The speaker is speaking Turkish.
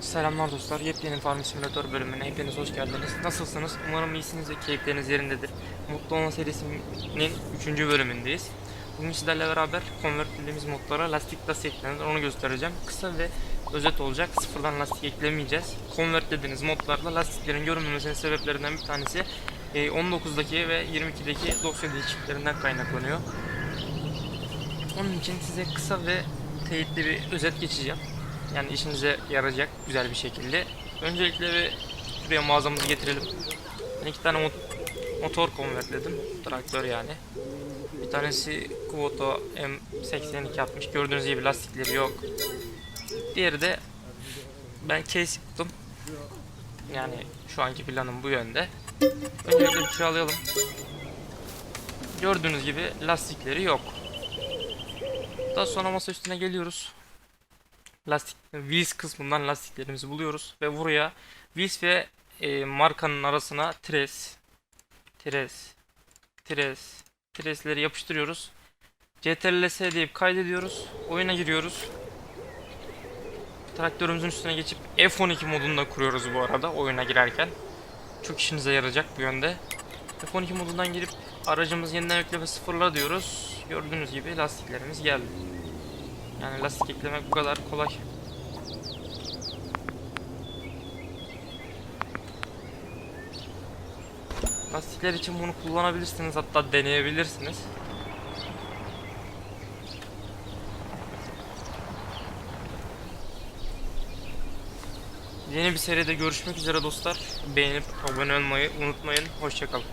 Selamlar dostlar. Yepyeni Farm Simulator bölümüne hepiniz hoş geldiniz. Nasılsınız? Umarım iyisiniz ve keyifleriniz yerindedir. Mutlu Olma serisinin 3. bölümündeyiz. Bugün sizlerle beraber convert dediğimiz modlara lastik nasıl eklenir onu göstereceğim. Kısa ve özet olacak. Sıfırdan lastik eklemeyeceğiz. Convert dediğiniz modlarla lastiklerin görünmemesinin sebeplerinden bir tanesi e, 19'daki ve 22'deki dosya değişikliklerinden kaynaklanıyor. Onun için size kısa ve teyitli bir özet geçeceğim. Yani işinize yarayacak güzel bir şekilde. Öncelikle bir buraya mağazamızı getirelim. Ben iki tane mot- motor konvertledim. Traktör yani. Bir tanesi Kuboto M8260. Gördüğünüz gibi lastikleri yok. Diğeri de ben case yaptım. Yani şu anki planım bu yönde. Öncelikle bir kiralayalım. Gördüğünüz gibi lastikleri yok. Daha sonra masa üstüne geliyoruz. Lastik wheels kısmından lastiklerimizi buluyoruz ve buraya wheels ve e, markanın arasına tres tres tres tresleri yapıştırıyoruz. CTRL-S deyip kaydediyoruz. Oyuna giriyoruz. Traktörümüzün üstüne geçip F12 modunda kuruyoruz bu arada oyuna girerken. Çok işinize yarayacak bu yönde. F12 modundan girip aracımız yeniden yükle sıfırla diyoruz. Gördüğünüz gibi lastiklerimiz geldi. Yani lastik eklemek bu kadar kolay. Lastikler için bunu kullanabilirsiniz hatta deneyebilirsiniz. Yeni bir seride görüşmek üzere dostlar. Beğenip abone olmayı unutmayın. Hoşçakalın.